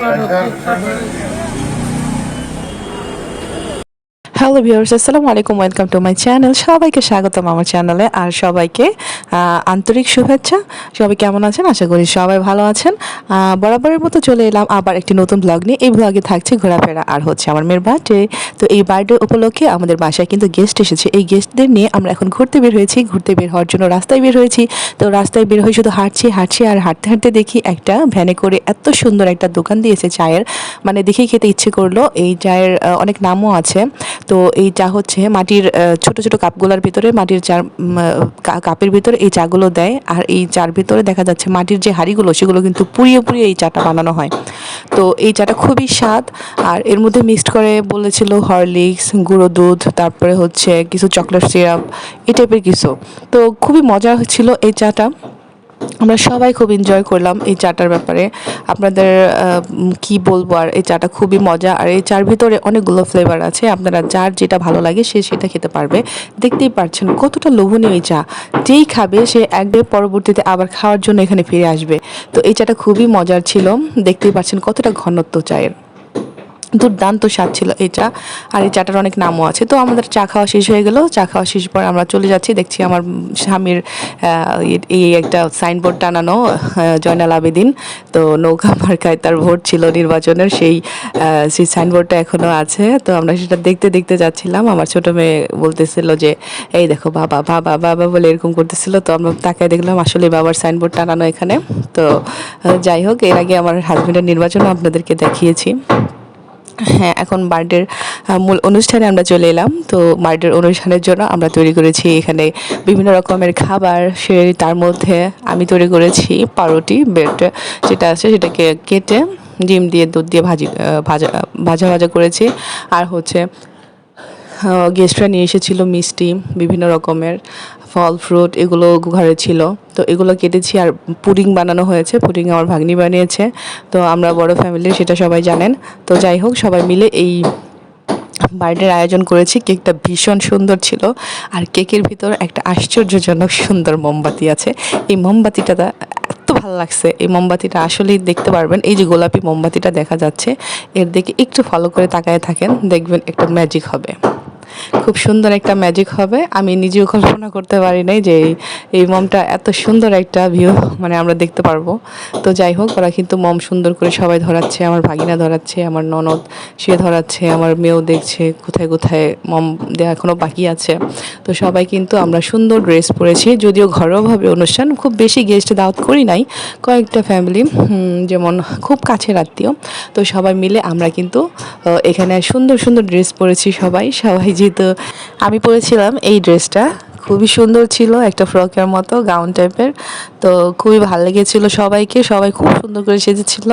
嗯嗯嗯。হ্যালো viewers আসসালামু আলাইকুম welcome to my channel সবাইকে স্বাগতম আমার চ্যানেলে আর সবাইকে আন্তরিক শুভেচ্ছা। সবাই কেমন আছেন? আশা করি সবাই ভালো আছেন। বরাবরের মতো চলে এলাম আবার একটি নতুন ব্লগ নিয়ে। এই ব্লগে থাকছে ঘোরাফেরা। আর হচ্ছে আমার মেয়ের বার্থডে তো এই বার্থডে উপলক্ষে আমাদের বাসায় কিন্তু গেস্ট এসেছে। এই গেস্টদের নিয়ে আমরা এখন ঘুরতে বের হয়েছি। ঘুরতে বের হওয়ার জন্য রাস্তায় বের হয়েছি। তো রাস্তায় বের হয়ে শুধু হাঁটছি হাঁটছি আর হাঁটতে হাঁটতে দেখি একটা ভ্যানে করে এত সুন্দর একটা দোকান দিয়েছে চায়ের। মানে দেখেই খেতে ইচ্ছে করল। এই চায়ের অনেক নামও আছে। তো এই চা হচ্ছে মাটির ছোট ছোট কাপগুলোর ভিতরে, মাটির চার কাপের ভিতরে এই চাগুলো দেয়। আর এই চার ভিতরে দেখা যাচ্ছে মাটির যে হাঁড়িগুলো, সেগুলো কিন্তু পুড়িয়ে পুড়িয়ে এই চাটা বানানো হয়। তো এই চাটা খুবই স্বাদ। আর এর মধ্যে মিক্সড করে বলেছিল হরলিক্স, গুঁড়ো দুধ, তারপরে হচ্ছে কিছু চকলেট সিরাপ, এই টাইপের কিছু। তো খুবই মজা হচ্ছিল এই চাটা। আমরা সবাই খুব এনজয় করলাম এই চাটার ব্যাপারে। আপনাদের কি বলব আর এই চাটা খুবই মজা। আর এই চার ভিতরে অনেকগুলো ফ্লেভার আছে। আপনারা যার যেটা ভালো লাগে সে সেটা খেতে পারবে। দেখতেই পারছেন কতটা লোভনীয় এই চা। যেই খাবে সে একবার পরবর্তীতে আবার খাওয়ার জন্য এখানে ফিরে আসবে। তো এই চাটা খুবই মজার ছিল। দেখতেই পাচ্ছেন কতটা ঘনত্ব চায়ের। দুর্দান্ত স্বাদ ছিল এই চা আর এই চাটার অনেক নামও আছে। তো আমাদের চা খাওয়া শেষ হয়ে গেল। চা খাওয়া শেষ পর আমরা চলে যাচ্ছি। দেখছি আমার স্বামীর এই একটা সাইনবোর্ড টানানো জয়নাল আবেদিন। তো নৌকা মার্কায় তার ভোট ছিল নির্বাচনের। সেই সেই সাইনবোর্ডটা এখনও আছে। তো আমরা সেটা দেখতে দেখতে যাচ্ছিলাম। আমার ছোট মেয়ে বলতেছিল যে, এই দেখো বাবা বাবা বাবা বলে এরকম করতেছিল। তো আমরা তাকায় দেখলাম, আসলে বাবার সাইনবোর্ড টানানো এখানে। তো যাই হোক, এর আগে আমার হাজব্যান্ডের নির্বাচনও আপনাদেরকে দেখিয়েছি। হ্যাঁ এখন বার্থডের মূল অনুষ্ঠানে আমরা চলে এলাম। তো বার্থডের অনুষ্ঠানের জন্য আমরা তৈরি করেছি এখানে বিভিন্ন রকমের খাবার, সে তার মধ্যে আমি তৈরি করেছি পাউরুটি, ব্রেড যেটা আছে সেটাকে কেটে ডিম দিয়ে, দুধ দিয়ে ভাজি ভাজা ভাজা ভাজা করেছি। আর হচ্ছে গেস্টরা নিয়ে এসেছিল মিষ্টি, বিভিন্ন রকমের ফল ফ্রুট এগুলো ঘরে ছিল। তো এগুলো কেটেছি আর পুডিং বানানো হয়েছে। পুডিং আমার ভাগ্নি বানিয়েছে। তো আমরা বড় ফ্যামিলি সেটা সবাই জানেন। তো যাই হোক, সবাই মিলে এই বার্থডের আয়োজন করেছি। কেকটা ভীষণ সুন্দর ছিল। আর কেকের ভিতর একটা আশ্চর্যজনক সুন্দর মোমবাতি আছে। এই মোমবাতিটা এত ভালো লাগছে। এই মোমবাতিটা আসলেই দেখতে পারবেন। এই যে গোলাপি মোমবাতিটা দেখা যাচ্ছে, এর দিকে একটু ফলো করে তাকায় থাকেন, দেখবেন একটা ম্যাজিক হবে। খুব সুন্দর একটা ম্যাজিক হবে। আমি নিজেও কল্পনা করতে পারি নাই যে এই- মমটা এত সুন্দর একটা ভিউ মানে আমরা দেখতে পারব। তো যাই হোক, ওরা কিন্তু মম সুন্দর করে সবাই ধরাচ্ছে, আমার ভাগিনা ধরাচ্ছে, আমার ননদ, সে ধরাচ্ছে, আমার মেয়েও দেখছে, কোথায় কোথায় মম দেওয়া এখনও বাকি আছে। তো সবাই কিন্তু আমরা সুন্দর ড্রেস পরেছি, যদিও ঘরোয়াভাবে অনুষ্ঠান, খুব বেশি গেস্ট দাওয়াত করি নাই, কয়েকটা ফ্যামিলি যেমন খুব কাছের আত্মীয়। তো সবাই মিলে আমরা কিন্তু এখানে সুন্দর সুন্দর ড্রেস পরেছি সবাই সবাই যেহেতু আমি পরেছিলাম এই ড্রেসটা। খুবই সুন্দর ছিল, একটা ফ্রকের মতো গাউন টাইপের তো খুবই ভালো লেগেছিলো সবাইকে, সবাই খুব সুন্দর করে সেজেছিল।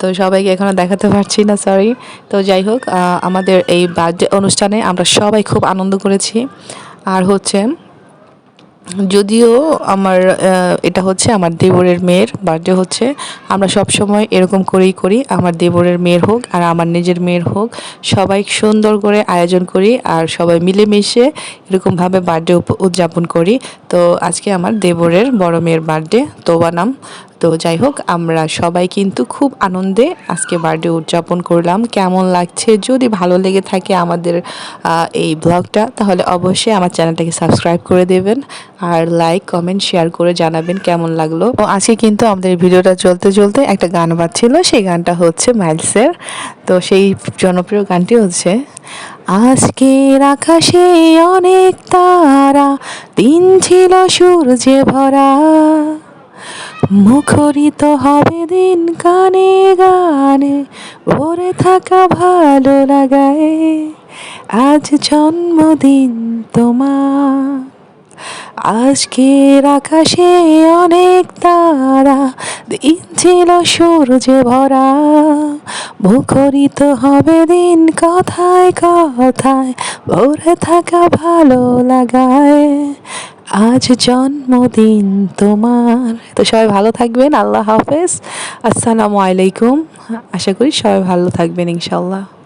তো সবাইকে এখনও দেখাতে পারছি না সরি তো যাই হোক আমাদের এই বার্থডে অনুষ্ঠানে আমরা সবাই খুব আনন্দ করেছি। আর হচ্ছে যদিও আমার এটা হচ্ছে আমার দেবরের মেয়ের বার্থডে হচ্ছে, আমরা সব সময় এরকম করেই করি, আমার দেবরের মেয়ের হোক আর আমার নিজের মেয়ের হোক, সবাই সুন্দর করে আয়োজন করি আর সবাই মিলেমিশে এরকমভাবে বার্থডে উদযাপন করি। তো আজকে আমার দেবরের বড় মেয়ের বার্থডে তোবা নাম। তো যাই হোক, আমরা সবাই কিন্তু খুব আনন্দে আজকে বার্থডে উদযাপন করলাম। কেমন লাগছে? যদি ভালো লেগে থাকে আমাদের এই ব্লগটা তাহলে অবশ্যই আমার চ্যানেলটাকে সাবস্ক্রাইব করে দেবেন। আর লাইক কমেন্ট শেয়ার করে জানাবেন কেমন লাগল। ও, আজকে কিন্তু আমাদের ভিডিওটা চলতে চলতে একটা গান বাজছিল। সেই গানটা হচ্ছে মাইলসের। তো সেই জনপ্রিয় গানটি হচ্ছে আজকের আকাশে অনেক তারা, দিন ছিল সূর্যে ভরা। মুখরিত হবে দিন কানে গানে, ভরে থাকা ভালো লাগায়। আজ জন্মদিন তোমার। আজকের আকাশে অনেক তারা, দিন ছিল সূর্যে ভরা। মুখরিত হবে দিন কথায় কথায়, ভরে থাকা ভালো লাগায়। আজ জন্মদিন তোমার। তো সবাই ভালো থাকবেন, আল্লাহ হাফেজ। আসসালামু আলাইকুম। আশা করি সবাই ভালো থাকবেন ইনশাল্লাহ